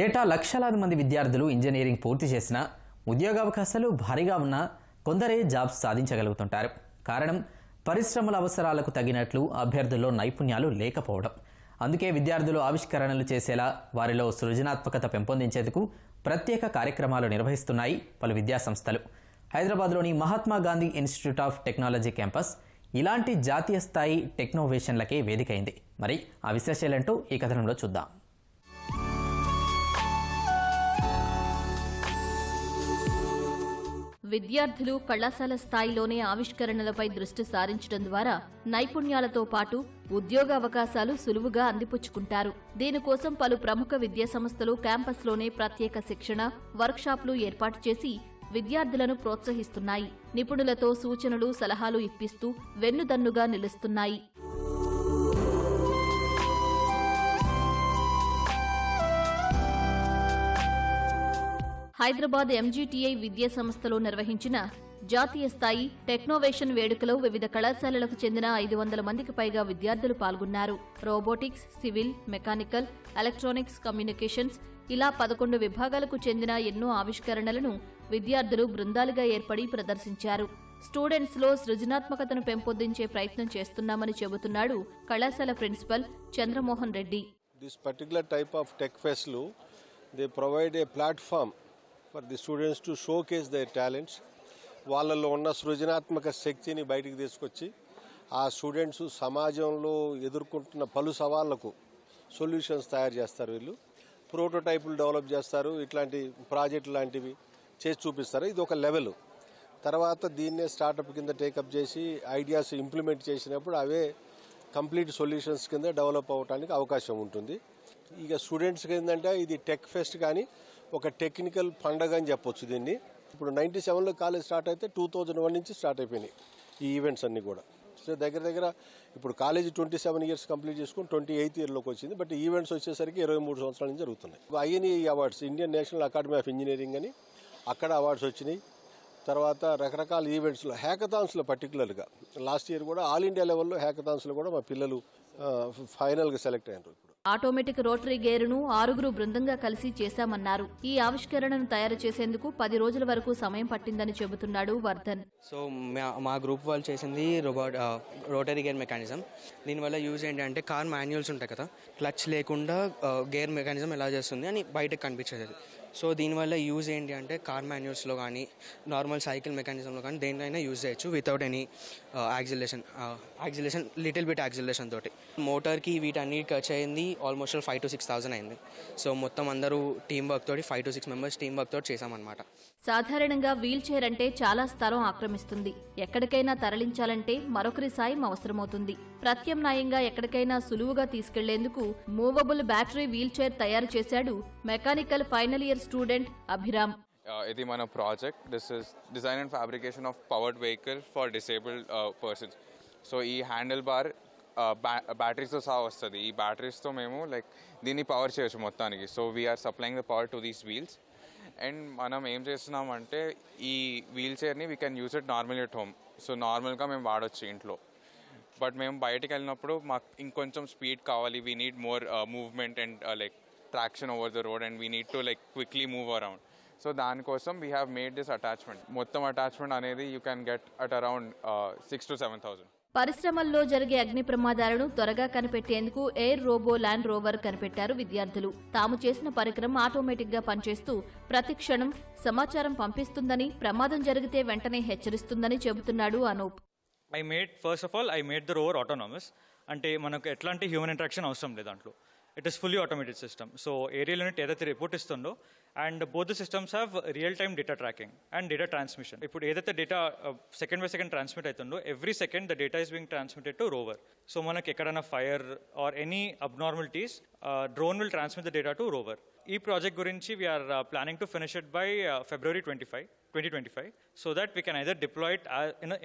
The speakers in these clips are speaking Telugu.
ఏటా లక్షలాది మంది విద్యార్థులు ఇంజనీరింగ్ పూర్తి చేసినా ఉద్యోగావకాశాలు భారీగా ఉన్నా కొందరే జాబ్స్ సాధించగలుగుతుంటారు. కారణం పరిశ్రమల అవసరాలకు తగినట్లు అభ్యర్థుల్లో నైపుణ్యాలు లేకపోవడం. అందుకే విద్యార్థులు ఆవిష్కరణలు చేసేలా వారిలో సృజనాత్మకత పెంపొందించేందుకు ప్రత్యేక కార్యక్రమాలు నిర్వహిస్తున్నాయి పలు విద్యాసంస్థలు. హైదరాబాద్లోని Mahatma Gandhi institute of technology campus ఇలాంటి జాతీయ స్థాయి టెక్నోవేషన్లకే వేదికైంది. మరి ఆ విశేషాలేంటో ఈ కథనంలో చూద్దాం. విద్యార్థులు కళాశాల స్థాయిలోనే ఆవిష్కరణలపై దృష్టి సారించడం ద్వారా నైపుణ్యాలతో పాటు ఉద్యోగ అవకాశాలు సులువుగా అందిపుచ్చుకుంటారు. దీనికోసం పలు ప్రముఖ విద్యాసంస్థలు క్యాంపస్లోనే ప్రత్యేక శిక్షణ వర్క్షాప్లు ఏర్పాటు చేసి విద్యార్థులను ప్రోత్సహిస్తున్నాయి. నిపుణులతో సూచనలు సలహాలు ఇప్పిస్తూ వెన్నుదన్నుగా నిలుస్తున్నాయి. హైదరాబాద్ ఎంజీటీఐ విద్యా సంస్థలో నిర్వహించిన జాతీయ స్థాయి టెక్నోవేషన్ వేడుకలో వివిధ కళాశాలలకు చెందిన ఐదు వందల మందికి పైగా విద్యార్థులు పాల్గొన్నారు. Robotics civil mechanical electronics communications ఇలా పదకొండు విభాగాలకు చెందిన ఎన్నో ఆవిష్కరణలను విద్యార్థులు బృందాలుగా ఏర్పడి ప్రదర్శించారు. స్టూడెంట్స్లో సృజనాత్మకతను పెంపొందించే ప్రయత్నం చేస్తున్నామని చెబుతున్నాడు కళాశాల principal Chandramohan Reddy. This particular type of tech tech they provide a platform for the students to showcase showcase their talents. వాళ్ళలో ఉన్న సృజనాత్మక శక్తిని బయటికి తీసుకొచ్చి ఆ స్టూడెంట్స్ సమాజంలో ఎదుర్కొంటున్న పలు సవాళ్ళకు సొల్యూషన్స్ తయారు చేస్తారు వీళ్ళు. ప్రోటోటైపులు డెవలప్ చేస్తారు. ఇట్లాంటి ప్రాజెక్ట్ లాంటివి చేసి చూపిస్తారు. ఇది ఒక లెవెల్ తర్వాత దీన్నే స్టార్టప్ కింద టేకప్ చేసి ఐడియాస్ ఇంప్లిమెంట్ చేసినప్పుడు అవే కంప్లీట్ సొల్యూషన్స్ కింద డెవలప్ అవ్వడానికి అవకాశం ఉంటుంది. ఇక స్టూడెంట్స్కి ఏంటంటే ఇది టెక్ ఫెస్ట్ కానీ ఒక టెక్నికల్ పండగ అని చెప్పొచ్చు దీన్ని. ఇప్పుడు నైంటీ సెవెన్లో కాలేజ్ స్టార్ట్ అయితే టూ థౌజండ్ వన్ నుంచి స్టార్ట్ అయిపోయినాయి ఈ ఈవెంట్స్ అన్నీ కూడా. సో దగ్గర దగ్గర ఇప్పుడు college twenty seven years complete చేసుకుని ట్వంటీ ఎయిత్ ఇయర్లోకి వచ్చింది. బట్ ఈవెంట్స్ వచ్చేసరికి ఇరవై మూడు సంవత్సరాల నుంచి జరుగుతున్నాయి. INE awards Indian National Academy of Engineering అని అక్కడ అవార్డ్స్ వచ్చినాయి. తర్వాత రకరకాల ఈవెంట్స్లో హ్యాకథాన్స్లో పర్టికులర్గా. లాస్ట్ ఇయర్ కూడా ఆల్ ఇండియా లెవెల్లో హ్యాకథాన్స్లో కూడా మా పిల్లలు ఫైనల్గా సెలెక్ట్ అయ్యారు ఇప్పుడు. ఆటోమేటిక్ రోటరీ గేరును ఆరుగురు బృందంగా కలిసి చేశామన్నారు. ఈ ఆవిష్కరణను తయారు చేసేందుకు పది రోజుల వరకు సమయం పట్టిందని చెబుతున్నాడు వర్ధన్. సో మా మా గ్రూప్ వాళ్ళు చేసింది రోబోట్ రోటరీ గేర్ మెకానిజం. దీనివల్ల యూజ్ ఏంటంటే కార్ మాన్యువల్స్ ఉంటాయి కదా క్లచ్ లేకుండా గేర్ మెకానిజం ఎలా చేస్తుంది అని బయటకు కనిపించేది. సో దీనివల్ల యూజ్ ఏంటి అంటే కార్ మాన్యువల్స్లో కానీ నార్మల్ సైకిల్ మెకానిజంలో కానీ దేనికైనా యూజ్ చేయొచ్చు without any acceleration acceleration little bit acceleration తోటి. మోటార్కి వీటన్నిటి ఖర్చు అయింది almost five to six thousand అయింది. సో మొత్తం అందరూ టీమ్ వర్క్ తోటి five to six members team work తోటి చేసామన్నమాట సాధారణంగా వీల్ చైర్ అంటే చాలా స్థలం ఆక్రమిస్తుంది. ఎక్కడికైనా తరలించాలంటే మరొకరి సాయం అవసరమవుతుంది. ప్రత్యామ్నాయంగా ఎక్కడికైనా సులువుగా తీసుకెళ్ళేందుకు మూవబుల్ బ్యాటరీ వీల్ చైర్ తయారు చేశాడు mechanical final year student Abhiram uh, ఇది మన project this is design and fabrication of powered vehicle for disabled persons so ఈ హ్యాండిల్ బార్ బ్యాటరీస్తో సహా వస్తుంది. ఈ బ్యాటరీస్తో మేము లైక్ దీన్ని పవర్ చేయొచ్చు మొత్తానికి. So we are supplying the power to these wheels and మనం ఏం చేస్తున్నామంటే ఈ wheel చైర్ని we can use it normal at home so నార్మల్గా మేము వాడొచ్చు ఇంట్లో. బట్ మేము బయటకు వెళ్ళినప్పుడు మాకు ఇంకొంచెం స్పీడ్ కావాలి. We need more movement and like traction over the road and we need to like quickly move around so దానికోసం we have made this attachment మొత్తం అటాచ్మెంట్ అనేది you can get at around six to seven thousand పరిశ్రమల్లో జరిగే అగ్ని ప్రమాదాలను త్వరగా కనిపెట్టేందుకు ఎయిర్ రోబో ల్యాండ్ రోవర్ కనిపెట్టారు విద్యార్థులు. తాము చేసిన పరికరం ఆటోమేటిక్గా పనిచేస్తూ ప్రతి క్షణం సమాచారం పంపిస్తుందని ప్రమాదం జరిగితే వెంటనే హెచ్చరిస్తుందని చెబుతున్నాడు Anoop. I made first of all I made the rover autonomous అంటే మనకు ఎట్లాంటి హ్యూమన్ ఇంట్రాక్షన్ అవసరం లేదు దాంట్లో. It is fully automated system so aerial unit ఏదైతే రిపోర్ట్ ఇస్తుందో and both the systems have real time data tracking and data transmission ఇప్పుడు ఏదైతే data second by second transmit అవుతుందో every second the data is being transmitted to rover so మనకి ఎక్కడైనా fire or any abnormalities drone will transmit the data to rover ఈ ప్రాజెక్ట్ గురించి we are planning to finish it by February twenty five twenty twenty five so that we can either deploy it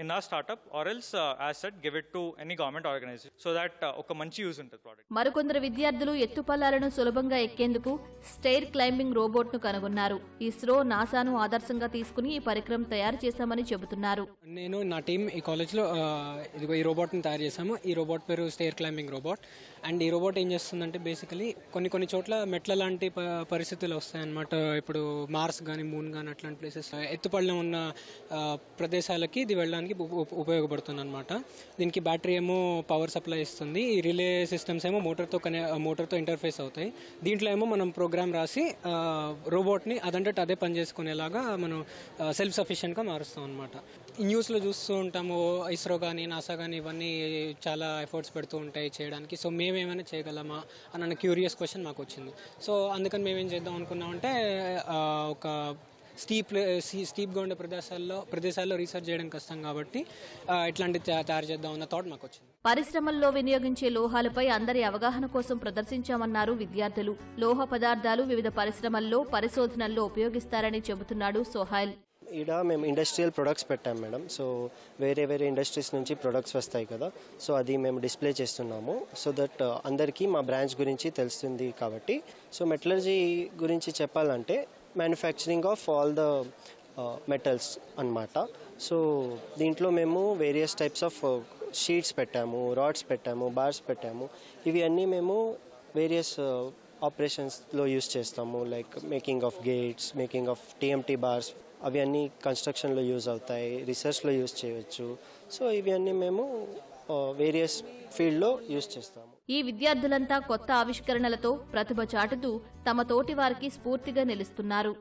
in our startup or else as set give it to any government organisation so that ఒక మంచి యూజ్ ఉంటుంది ప్రాడక్ట్ మరికొందరు విద్యార్థులు ఎత్తుపల్లాలను సులభంగా ఎక్కేందుకు స్టైర్ క్లైంబింగ్ రోబోట్ను కనుగొన్నారు. ఇస్రో నాసాను ఆదర్శంగా తీసుకుని ఈ పరికరం తయారు చేశామని చెబుతున్నారు. నేను నా టీం ఈ కాలేజ్లో ఆ, ఇదిగో ఈ రోబోట్ని తయారు చేశాము. ఈ రోబోట్ పేరు స్టేర్ క్లైంబింగ్ రోబోట్ అండ్ ఈ రోబోట్ ఏం చేస్తుందంటే బేసికలీ కొన్ని కొన్ని చోట్ల మెట్ల లాంటి పరిస్థితులు వస్తాయన్నమాట. ఇప్పుడు మార్స్ కానీ మూన్ కానీ అట్లాంటి ప్లేసెస్ ఎత్తుపళ్ళం ఉన్న ప్రదేశాలకి ఇది వెళ్ళడానికి ఉపయోగపడుతుంది అనమాట దీనికి బ్యాటరీ ఏమో పవర్ సప్లై ఇస్తుంది. ఈ రిలే సిస్టమ్స్ ఏమో మోటార్తో కనే మోటార్తో ఇంటర్ఫేస్ అవుతాయి. దీంట్లో ఏమో మనం ప్రోగ్రామ్ రాసి రోబోట్ని అదంటే అదే పని చేసుకునేలాగా మనం సెల్ఫ్ సఫిషియెంట్గా మారుస్తాం అనమాట న్యూస్లో చూస్తూ ఉంటాము ఇస్రో కానీ నాసా కానీ ఇవన్నీ చాలా ఎఫర్ట్స్ పెడుతూ ఉంటాయి చేయడానికి. సో మేము ఏమైనా చేయగలమా అని అన్న క్యూరియస్ క్వశ్చన్ మాకు వచ్చింది సో అందుకని మేమేం చేద్దాం అనుకున్నామంటే ఒక స్టీప్ స్టీప్గా ఉండే ప్రదేశాల్లో ప్రదేశాల్లో రీసెర్చ్ చేయడం కష్టం కాబట్టి ఇట్లాంటి తయారు చేద్దాం అన్న థాట్ మాకు వచ్చింది పరిశ్రమల్లో వినియోగించే లోహాలపై అందరి అవగాహన కోసం ప్రదర్శించామన్నారు విద్యార్థులు. లోహ పదార్థాలు వివిధ పరిశ్రమల్లో పరిశోధనల్లో ఉపయోగిస్తారని చెబుతున్నాడు సోహైల్. ఈడ మేము ఇండస్ట్రియల్ ప్రొడక్ట్స్ పెట్టాం మేడం. సో వేరే వేరే ఇండస్ట్రీస్ నుంచి ప్రొడక్ట్స్ వస్తాయి కదా. సో అది మేము డిస్ప్లే చేస్తున్నాము. సో దట్ uh, అందరికీ మా బ్రాంచ్ గురించి తెలుస్తుంది కాబట్టి. సో మెటలర్జీ గురించి చెప్పాలంటే manufacturing of all the metals అన్నమాట. సో దీంట్లో మేము వేరియస్ టైప్స్ ఆఫ్ షీట్స్ పెట్టాము రాడ్స్ పెట్టాము బార్స్ పెట్టాము. ఇవి అన్నీ మేము వేరియస్ ఆపరేషన్స్లో యూస్ చేస్తాము. Like making of gates making of TMT bars అవి అన్నీ కన్స్ట్రక్షన్లో యూజ్ అవుతాయి రీసెర్చ్లో యూజ్ చేయవచ్చు. సో ఇవి అన్నీ మేము వేరియస్ ఫీల్డ్లో యూజ్ చేస్తాము. ఈ విద్యార్థులంతా కొత్త ఆవిష్కరణలతో ప్రతిభ చాటుతూ తమ తోటి వారికి స్ఫూర్తిగా నిలుస్తున్నారు.